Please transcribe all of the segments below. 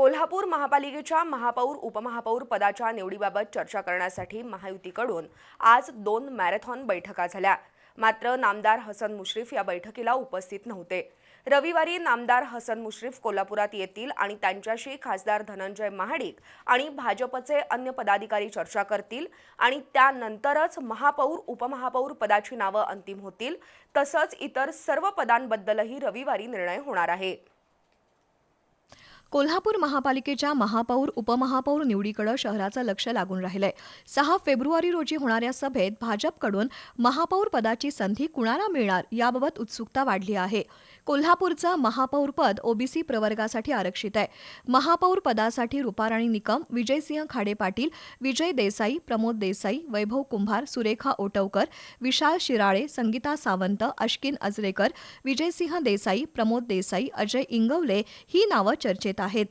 कोल्हापूर महापालिकेच्या महापौर उपमहापौर पदाच्या निवडीबाबत चर्चा करण्यासाठी महायुतीकडून आज दोन मॅरेथॉन बैठका झाल्या. मात्र नामदार हसन मुश्रीफ या बैठकीला उपस्थित नव्हते. रविवारी नामदार हसन मुश्रीफ कोल्हापुरात येतील आणि त्यांच्याशी खासदार धनंजय महाडिक आणि भाजपचे अन्य पदाधिकारी चर्चा करतील आणि त्यानंतरच महापौर उपमहापौर पदाची नावं अंतिम होतील. तसंच इतर सर्व पदांबद्दलही रविवारी निर्णय होणार आहे. कोल्हापूर महापालिकेच्या महापौर उपमहापौर निवडीकडे शहराचं लक्ष लागून राहिलंय. सहा फेब्रुवारी रोजी होणाऱ्या सभेत भाजपकडून महापौर पदाची संधी कुणाला मिळणार याबाबत उत्सुकता वाढली आहे. कोल्हापूरचं महापौर पद ओबीसी प्रवर्गासाठी आरक्षित आहे. महापौर पदासाठी रुपाराणी निकम विजयसिंह खाडे पाटील विजय देसाई प्रमोद देसाई वैभव कुंभार सुरेखा ओटवकर विशाल शिराळे संगीता सावंत अश्किन अजरेकर विजयसिंह देसाई प्रमोद देसाई अजय इंगवले ही नावं चर्चेत आहेत.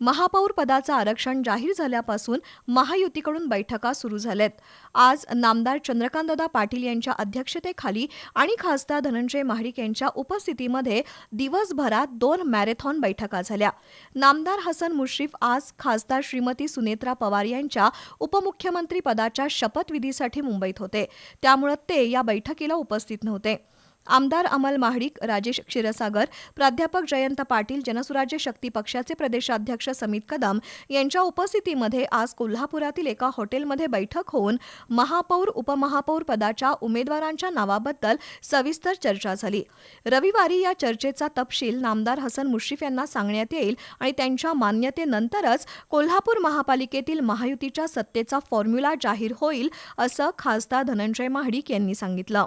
महापौर पदाचं आरक्षण जाहीर झाल्यापासून महायुतीकडून बैठका सुरू झाल्यात. आज नामदार चंद्रकांतदादा पाटील यांच्या अध्यक्षतेखाली आणि खासदार धनंजय महाडिक यांच्या उपस्थितीमध्ये दिवसभरात दोन मॅरेथॉन बैठका झाल्या. नामदार हसन मुश्रीफ आज खासदार श्रीमती सुनेत्रा पवार यांच्या उपमुख्यमंत्री पदाच्या शपथविधीसाठी मुंबईत होते. त्यामुळे ते या बैठकीला उपस्थित नव्हते. आमदार अमल महाडिक राजेश क्षीरसागर प्राध्यापक जयंत पाटील जनसुराज्य शक्ती पक्षाचे प्रदेशाध्यक्ष समित कदम यांच्या उपस्थितीमध्ये आज कोल्हापुरातील एका हॉटेलमध्ये बैठक होऊन महापौर उपमहापौर पदाच्या उमेदवारांच्या नावाबद्दल सविस्तर चर्चा झाली. रविवारी या चर्चेचा तपशील नामदार हसन मुश्रीफ यांना सांगण्यात येईल आणि त्यांच्या मान्यतेनंतरच कोल्हापूर महापालिकेतील महायुतीच्या सत्तेचा फॉर्म्युला जाहीर होईल असं खासदार धनंजय महाडिक यांनी सांगितलं.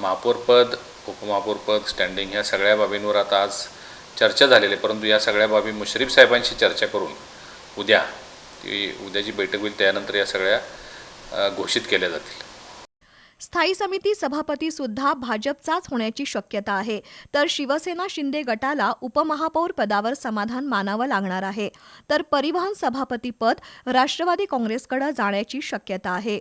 महापौरपद उपमहापौरपद स्टँडिंग ह्या सगळ्या बाबींवर आता आज चर्चा झालेली आहे. परंतु या सगळ्या बाबी मुश्रीफ साहेबांशी चर्चा करून उद्या ती उद्याची बैठक होईल त्यानंतर या सगळ्या घोषित केल्या जातील. स्थायी समिती सभापती सुद्धा भाजपचाच होण्याची शक्यता आहे. तर शिवसेना शिंदे गटाला उपमहापौर पदावर समाधान मानावं लागणार आहे. तर परिवहन सभापती पद राष्ट्रवादी काँग्रेसकडे जाण्याची शक्यता आहे.